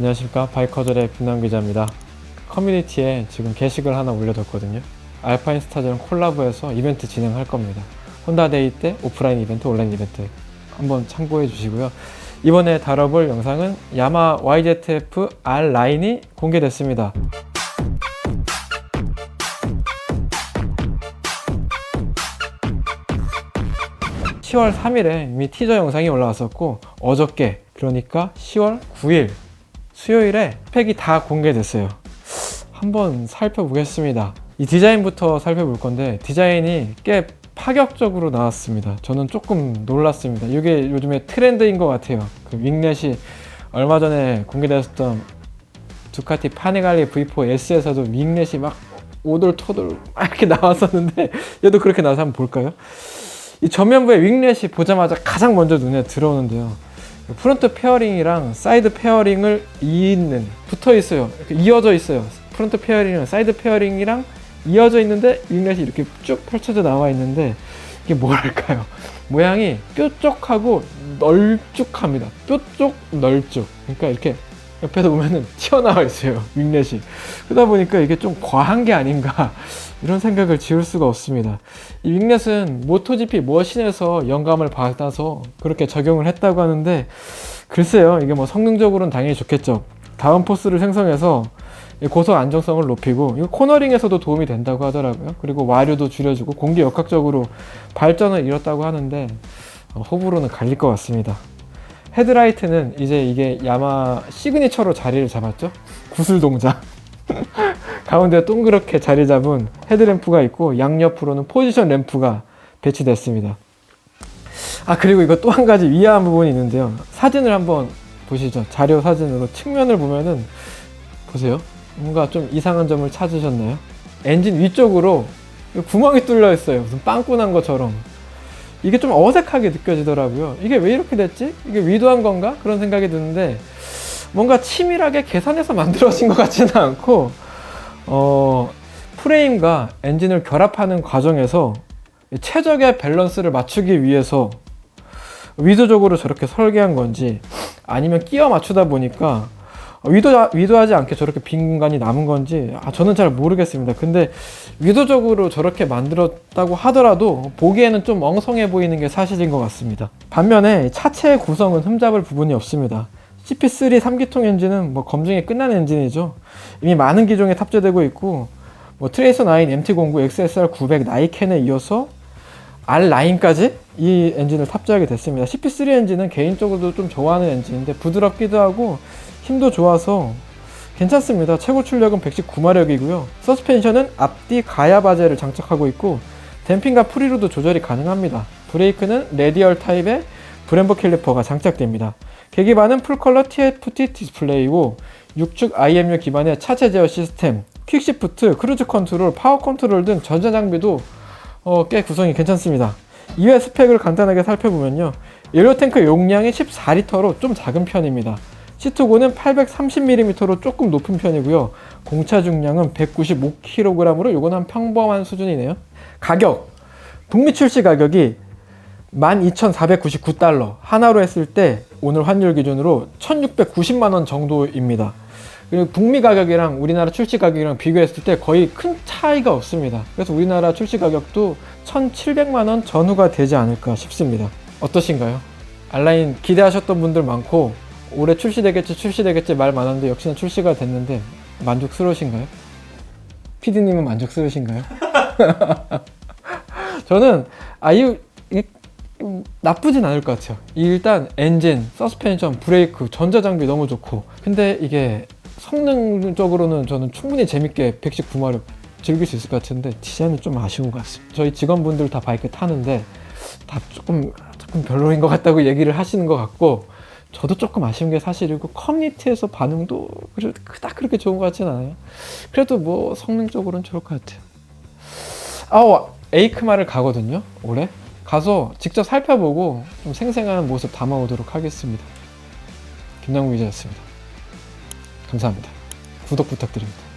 안녕하십니까 바이커절의 김남 기자입니다. 커뮤니티에 지금 게시글 하나 올려뒀거든요. 알파인 스타즈랑 콜라보해서 이벤트 진행할 겁니다. 혼다데이 때 오프라인 이벤트, 온라인 이벤트 한번 참고해 주시고요. 이번에 다뤄볼 영상은 야마 YZF R 라인이 공개됐습니다. (10월 3일에) 이미 티저 영상이 올라왔었고 어저께 그러니까 (10월 9일) 수요일에 스펙이 다 공개됐어요. 한번 살펴보겠습니다. 이 디자인부터 살펴볼 건데 디자인이 꽤 파격적으로 나왔습니다. 저는 조금 놀랐습니다. 이게 요즘에 트렌드인 것 같아요. 그 윙렛이 얼마 전에 공개됐었던 두카티 파네갈리 V4 S에서도 윙렛이 막 오돌토돌 막 이렇게 나왔었는데 얘도 그렇게 나와서 한번 볼까요? 이 전면부에 윙렛이 보자마자 가장 먼저 눈에 들어오는데요. 프론트 페어링이랑 사이드 페어링을 잇는 붙어 있어요. 이어져 있어요. 프론트 페어링이랑 사이드 페어링이랑 이어져 있는데 윙렛이 이렇게 쭉 펼쳐져 나와 있는데 이게 뭐랄까요? 모양이 뾰족하고 널쭉합니다. 뾰족 널쭉. 그러니까 이렇게 옆에서 보면은 튀어나와 있어요. 윙렛이. 그러다 보니까 이게 좀 과한 게 아닌가 이런 생각을 지울 수가 없습니다. 이 윙렛은 모토GP 머신에서 영감을 받아서 그렇게 적용을 했다고 하는데 글쎄요 이게 뭐 성능적으로는 당연히 좋겠죠. 다운 포스를 생성해서 이 고속 안정성을 높이고 이거 코너링에서도 도움이 된다고 하더라고요. 그리고 와류도 줄여주고 공기 역학적으로 발전을 이뤘다고 하는데 어, 호불호는 갈릴 것 같습니다. 헤드라이트는 이제 이게 야마 시그니처로 자리를 잡았죠. 구슬 동작. 가운데 동그랗게 자리 잡은 헤드램프가 있고 양옆으로는 포지션 램프가 배치됐습니다. 아 그리고 이거 또 한 가지 위화한 부분이 있는데요. 사진을 한번 보시죠. 자료 사진으로 측면을 보면은 보세요. 뭔가 좀 이상한 점을 찾으셨나요? 엔진 위쪽으로 구멍이 뚫려 있어요. 무슨 빵꾸 난 것처럼. 이게 좀 어색하게 느껴지더라고요. 이게 왜 이렇게 됐지? 이게 위도한 건가? 그런 생각이 드는데 뭔가 치밀하게 계산해서 만들어진 것 같지는 않고 어, 프레임과 엔진을 결합하는 과정에서 최적의 밸런스를 맞추기 위해서 위도적으로 저렇게 설계한 건지 아니면 끼워 맞추다 보니까 위도, 위도하지 않게 저렇게 빈 공간이 남은 건지 아, 저는 잘 모르겠습니다. 근데 위도적으로 저렇게 만들었다고 하더라도 보기에는 좀 엉성해 보이는 게 사실인 것 같습니다. 반면에 차체의 구성은 흠잡을 부분이 없습니다. CP3 3기통 엔진은 뭐 검증이 끝난 엔진이죠. 이미 많은 기종에 탑재되고 있고 뭐 트레이서 9, MT09, XSR 900, 나이켄에 이어서 R9까지 이 엔진을 탑재하게 됐습니다. CP3 엔진은 개인적으로도 좀 좋아하는 엔진인데 부드럽기도 하고 힘도 좋아서 괜찮습니다. 최고 출력은 119마력이고요. 서스펜션은 앞뒤 가야 바젤을 장착하고 있고 댐핑과 프리로드 조절이 가능합니다. 브레이크는 레디얼 타입의 브렘버 캘리퍼가 장착됩니다. 계기판은 풀컬러 TFT 디스플레이고 6축 IMU 기반의 차체 제어 시스템, 퀵시프트, 크루즈 컨트롤, 파워 컨트롤 등 전자 장비도 어, 꽤 구성이 괜찮습니다. 이외 스펙을 간단하게 살펴보면요. 연료 탱크 용량이 14리터로 좀 작은 편입니다. 시트고는 830mm로 조금 높은 편이고요. 공차 중량은 195kg으로 이건 한 평범한 수준이네요. 가격 북미 출시 가격이 12,499달러 하나로 했을 때 오늘 환율 기준으로 1,690만 원 정도입니다. 그리고 북미 가격이랑 우리나라 출시 가격이랑 비교했을 때 거의 큰 차이가 없습니다. 그래서 우리나라 출시 가격도 1,700만 원 전후가 되지 않을까 싶습니다. 어떠신가요? 알라인 기대하셨던 분들 많고 올해 출시되겠지 출시되겠지 말 많았는데 역시나 출시가 됐는데 만족스러우신가요? 피디님은 만족스러우신가요? 저는 아유 나쁘진 않을 것 같아요. 일단 엔진, 서스펜션, 브레이크, 전자장비 너무 좋고 근데 이게 성능적으로는 저는 충분히 재밌게 119마력 즐길 수 있을 것 같은데 디자인은 좀 아쉬운 것 같습니다. 저희 직원분들 다 바이크 타는데 다 조금 조금 별로인 것 같다고 얘기를 하시는 것 같고 저도 조금 아쉬운 게 사실이고 커뮤니티에서 반응도 그닥 그렇게 좋은 것 같진 않아요. 그래도 뭐 성능적으로는 좋을 것 같아요. 아우 에이크마를 가거든요 올해 가서 직접 살펴보고 좀 생생한 모습 담아오도록 하겠습니다. 김남국 기자였습니다. 감사합니다. 구독 부탁드립니다.